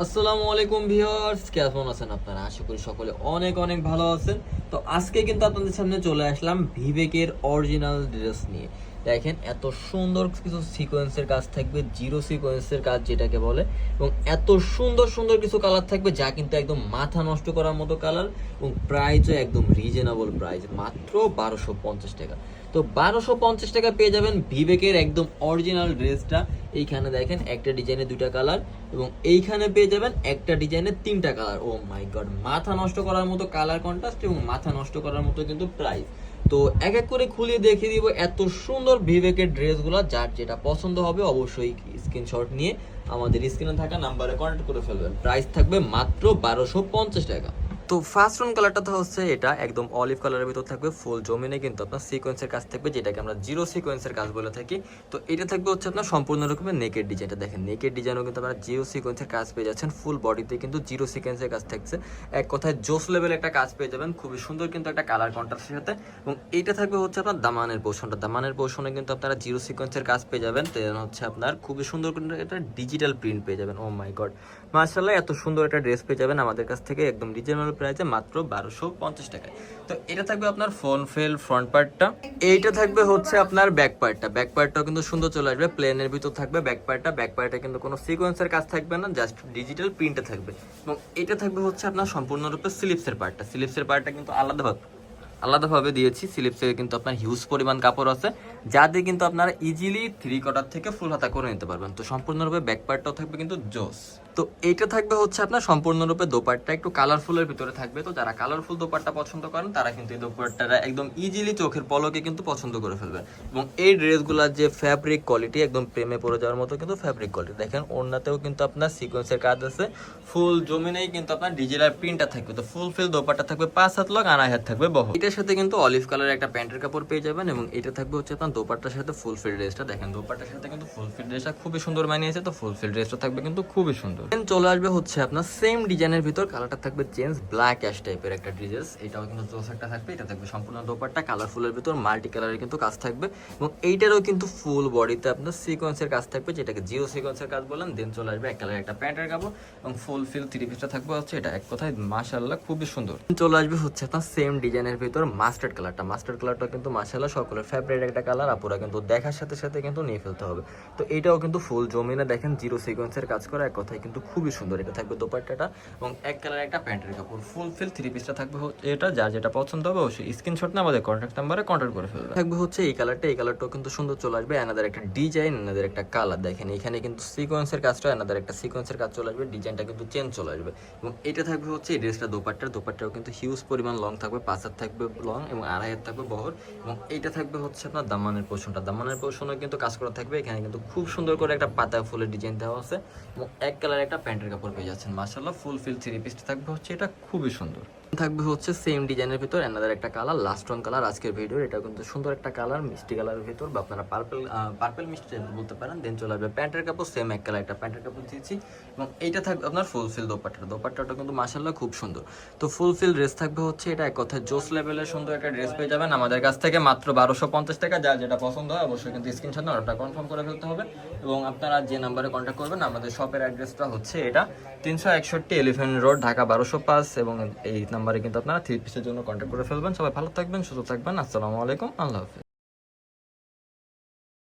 আসসালামু আলাইকুম ভিউয়ার্স, কেমন আছেন আপনারা? আশা করি সকলে অনেক অনেক ভালো আছেন। তো আজকে কিন্তু আপনাদের সামনে চলে আসলাম ভিবেকের অরিজিনাল ড্রেস নিয়ে। দেখেন, এত সুন্দর কিছু সিকোয়েন্সের কাজ থাকবে জিরো সিকোয়েন্সের কাজ যেটাকে বলে, এবং এত সুন্দর সুন্দর কিছু কালার থাকবে যা কিন্তু একদম মাথা নষ্ট করার মতো কালার এবং প্রাইসও একদম রিজনেবল প্রাইস মাত্র বারোশো পঞ্চাশ টাকা। তো বারোশো পঞ্চাশ টাকা পেয়ে যাবেন বিবেকের একদম অরিজিনাল ড্রেসটা এইখানে দেখেন, একটা ডিজাইনে দুইটা কালার এবং এইখানে পেয়ে যাবেন একটা ডিজাইনে তিনটা কালার ও মাই গড মাথা নষ্ট করার মতো কালার কন্ট্রাস্ট এবং মাথা নষ্ট করার মতো কিন্তু প্রাইস তো এক এক করে খুলিয়ে দেখিয়ে দিব এত সুন্দর বিবেকের ড্রেসগুলো, যার যেটা পছন্দ হবে অবশ্যই স্ক্রিনশট নিয়ে আমাদের স্ক্রিনে থাকা নাম্বারে কন্ট্যাক্ট করে ফেলবেন। প্রাইস থাকবে মাত্র বারোশো পঞ্চাশ টাকা। তো ফার্স্ট রুন কালারটা তো হচ্ছে এটা, একদম অলিভ কালারের ভিতর থাকবে ফুল জমিনে কিন্তু আপনার সিকোয়েন্সের কাজ থাকবে, যেটাকে আমরা জিরো সিকোয়েন্সের কাজ বলে থাকি। তো এটা থাকবে হচ্ছে আপনার সম্পূর্ণ রকমের নেকের ডিজাইনটা দেখেন নেকের ডিজাইনও কিন্তু আপনারা জিরো সিকোয়েন্সের কাজ পেয়ে যাচ্ছেন ফুল বডিতে কিন্তু জিরো সিকোয়েন্সের কাজ থাকছে। এক কথায় জোস লেভেল একটা কাজ পেয়ে যাবেন, খুবই সুন্দর কিন্তু একটা কালার কন্ট্রাস্টের সাথে। এবং এইটা থাকবে হচ্ছে আপনার দামানের পোর্শনটা দামানের পোর্শনে কিন্তু আপনারা জিরো সিকোয়েন্সের কাজ পেয়ে যাবেন দেন হচ্ছে আপনার খুবই সুন্দর কিন্তু একটা ডিজিটাল প্রিন্ট পেয়ে যাবেন ও মাই গড মার্শাল্লাহ এত সুন্দর একটা ড্রেস পেয়ে যাবেন আমাদের কাছ থেকে, একদম রিজনেবল প্রাইসে মাত্র বারোশো পঞ্চাশ টাকায়। তো এটা থাকবে আপনার ফোন ফেল, ফ্রন্ট পার্টটা। এইটা থাকবে হচ্ছে আপনার ব্যাক পার্টটা। ব্যাক পার্টটাও কিন্তু সুন্দর চলে আসবে। প্লেনের ভিতর থাকবে ব্যাক পার্টটা। ব্যাক পার্টে কিন্তু কোনো সিকোয়েন্সের কাজ থাকবে না, জাস্ট ডিজিটাল প্রিন্টে থাকবে। এবং এটা থাকবে হচ্ছে আপনার সম্পূর্ণরূপে স্লিপসের পার্টটা। স্লিপসের পার্টটা কিন্তু আলাদাভাবে। আলাদাভাবে দিয়েছি। স্লিপসে কিন্তু আপনার হিউজ পরিমাণ কাপড় আছে। যা দিয়ে কিন্তু আপনারা ইজিলি থ্রি কটার থেকে ফুল হাতা করে নিতে পারবেন। তো সম্পূর্ণরূপে ব্যাক পার্টটাও থাকবে কিন্তু জোস। তো এইটা থাকবে হচ্ছে আপনার সম্পূর্ণরূপে দোপাট্টা। একটু কালারফুলের ভিতরে থাকবে। তো যারা কালারফুল দোপাট্টা পছন্দ করেন, তারা কিন্তু এই দোপাট্টাটা একদম ইজিলি চোখের পলকে কিন্তু পছন্দ করে ফেলবে এবং এই ড্রেসগুলোর যে ফ্যাব্রিক কোয়ালিটি একদম প্রেমে পড়ে যাওয়ার মতো কিন্তু ফ্যাব্রিক কোয়ালিটি দেখেন, ওড়নাতেও কিন্তু আপনার সিকোয়েন্সের কাজ আছে। ফুল জমিনেই কিন্তু আপনার ডিজিটাল প্রিন্টটা থাকবে। তো ফুল ফিল দোপাট্টা থাকবে, পাঁচ হাত লগ আড়াই হাত থাকবে বহ এটার সাথে কিন্তু অলিভ কালারের একটা প্যান্টের কাপড় পেয়ে যাবেন এবং এটা থাকবে হচ্ছে আপনার দোপাট্টার সাথে ফুল ফিল ড্রেসটা দেখেন, দোপাট্টার সাথে কিন্তু ফুল ফিল ড্রেসটা খুবই সুন্দর মানিয়েছে, তো ফুল ফিল ড্রেসটা থাকবে কিন্তু খুবই সুন্দর। Then চলে আসবে হচ্ছে আপনার সেম ডিজাইনের ভিতর কালারটা থাকবে চেঞ্জ ব্ল্যাক অ্যাশ টাইপের একটা ড্রেস এটাও কিন্তু জোস একটা থাকবে, এটা থাকবে সম্পূর্ণ দোপাট্টা কালারফুলের ভিতর মাল্টি কালারের কিন্তু কাজ থাকবে এবং এইটারও কিন্তু ফুল বডিতে আপনার সিকোয়েন্সের কাজ থাকবে, যেটাকে জিরো সিকোয়েন্সের কাজ বলেন। দেন চলে আসবে এক কালারের একটা প্যান্টের কাপড় এবং ফুল ফিল থ্রি পিসটা থাকবে হচ্ছে এটা এক কথায় মাশাল্লাহ খুবই সুন্দর। চলে আসবে হচ্ছে আপনার সেম ডিজাইনের ভিতর মাস্টার্ড কালারটা মাস্টার্ড কালারটা কিন্তু মাশাল্লাহ সকলের ফেভারিট একটা কালার আপুরা কিন্তু দেখার সাথে সাথে কিন্তু নিয়ে ফেলতে হবে। তো এটাও কিন্তু ফুল জমিনে দেখেন জিরো সিকোয়েন্সের কাজ করা, এক কথায় কিন্তু খুবই সুন্দর এটা থাকবে দোপাট্টাটা এবং এক কালার একটা প্যান্টের কাপড়। ফুল ফিল থ্রি পিসটা থাকবে এটা, যার যেটা পছন্দ হবে অবশ্যই স্ক্রিনশট না আমাদের কন্ট্যাক্ট নাম্বারে কন্ট্যাক্ট করে ফেলবে। থাকবে হচ্ছে এই কালারটা এই কালারটাও কিন্তু সুন্দর চলে আসবে এনাদের একটা ডিজাইন এনাদের একটা কালার দেখেন এখানে কিন্তু সিকোয়েন্সের কাজটা এনাদের একটা সিকোয়েন্সের কাজ চলে আসবে ডিজাইনটা কিন্তু চেঞ্জ চলে আসবে। এবং এটা থাকবে হচ্ছে এই ড্রেসটা দোপাট্টার। দোপাট্টাও কিন্তু হিউজ পরিমাণ লং থাকবে, পাঁচ হাত থাকবে লং এবং আড়াই হাত থাকবে বহর এবং এইটা থাকবে হচ্ছে আপনার দামানের পোষণটা। দামানের পোষণও কিন্তু কাজ করা থাকবে। এখানে কিন্তু খুব সুন্দর করে একটা পাতা ফুলের ডিজাইন দেওয়া আছে এবং এক কালার একটা প্যান্টের কাপড় পেয়ে যাচ্ছেন। মার্শাল্লাহ ফুল ফিল থ্রি পিসটা থাকবে হচ্ছে, এটা খুবই সুন্দর। থাকবে হচ্ছে সেম ডিজাইনের ভিতর এনাদের একটা কালার লাস্ট ওয়ান কালার আজকের ভিডিও এটা কিন্তু সুন্দর একটা কালার মিষ্টি কালারের ভিতর, বা আপনারা পার্পল পার্পল মিষ্টি বলতে পারেন দেন চলে আসবে প্যান্টের কাপড় সেম এক কালার একটা প্যান্টের কাপড় দিয়েছি। এবং এইটা থাকবে আপনার ফুল ফিল দোপাট্টা দোপাট্টাটা কিন্তু মাসাল্লাহ খুব সুন্দর। তো ফুল ফিল ড্রেস থাকবে হচ্ছে এটা এক কথায় জোস লেভেলের সুন্দর একটা ড্রেস পেয়ে যাবেন। আমাদের কাছ থেকে মাত্র বারোশো পঞ্চাশ টাকা, যার যেটা পছন্দ হয় অবশ্যই কিন্তু স্ক্রিনশট ওটা কনফার্ম করে ফেলতে হবে। এবং আপনারা যে নাম্বারে কন্ট্যাক্ট করবেন, আমাদের শপের অ্যাড্রেসটা হচ্ছে এটা তিনশো একষট্টি এলিফেন্ট রোড ঢাকা বারোশো পাঁচ এবং এই নাম্বারে কিন্তু আপনারা থ্রি পিসের জন্য কন্ট্যাক্ট করে ফেলবেন। সবাই ভালো থাকবেন, সুস্থ থাকবেন। আসসালামু আলাইকুম। আল্লাহ হাফিজ।